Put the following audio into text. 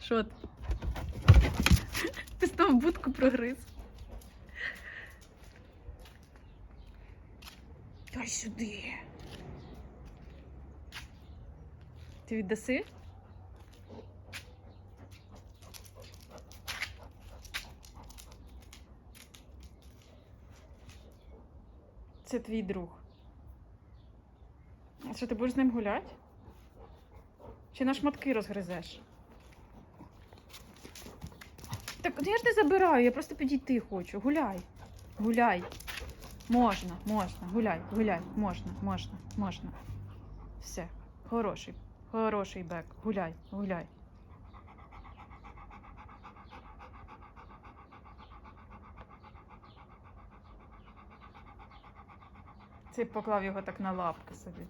Що ти? Ти знову будку прогриз. Дай сюди. Ти віддаси? Це твій друг. А що, ти будеш з ним гуляти? Чи на шматки розгризеш? Так ну я ж не забираю, я просто підійти хочу. Гуляй. Гуляй. Можна, можна, гуляй, гуляй, можна, можна, можна. Все. Хороший, хороший бек. Гуляй, гуляй. Цей поклав його так на лапки собі.